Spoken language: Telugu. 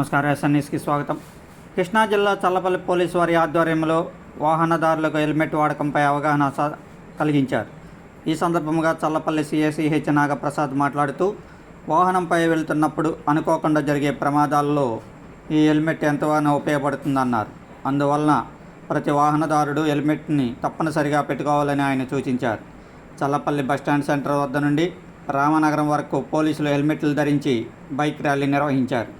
నమస్కారం ఎస్ఎన్ఎస్కి స్వాగతం. కృష్ణా జిల్లా చల్లపల్లి పోలీసు వారి ఆధ్వర్యంలో వాహనదారులకు హెల్మెట్ వాడకంపై అవగాహన స- కలిగించారు. ఈ సందర్భంగా చల్లపల్లి సిఎస్ఈహెచ్ నాగప్రసాద్ మాట్లాడుతూ వాహనంపై వెళ్తున్నప్పుడు అనుకోకుండా జరిగే ప్రమాదాల్లో ఈ హెల్మెట్ ఎంతగానో ఉపయోగపడుతుందన్నారు. అందువలన ప్రతి వాహనదారుడు హెల్మెట్ని తప్పనిసరిగా పెట్టుకోవాలని ఆయన సూచించారు. చల్లపల్లి బస్టాండ్ సెంటర్ వద్ద నుండి రామనగరం వరకు పోలీసులు హెల్మెట్లు ధరించి బైక్ ర్యాలీ నిర్వహించారు.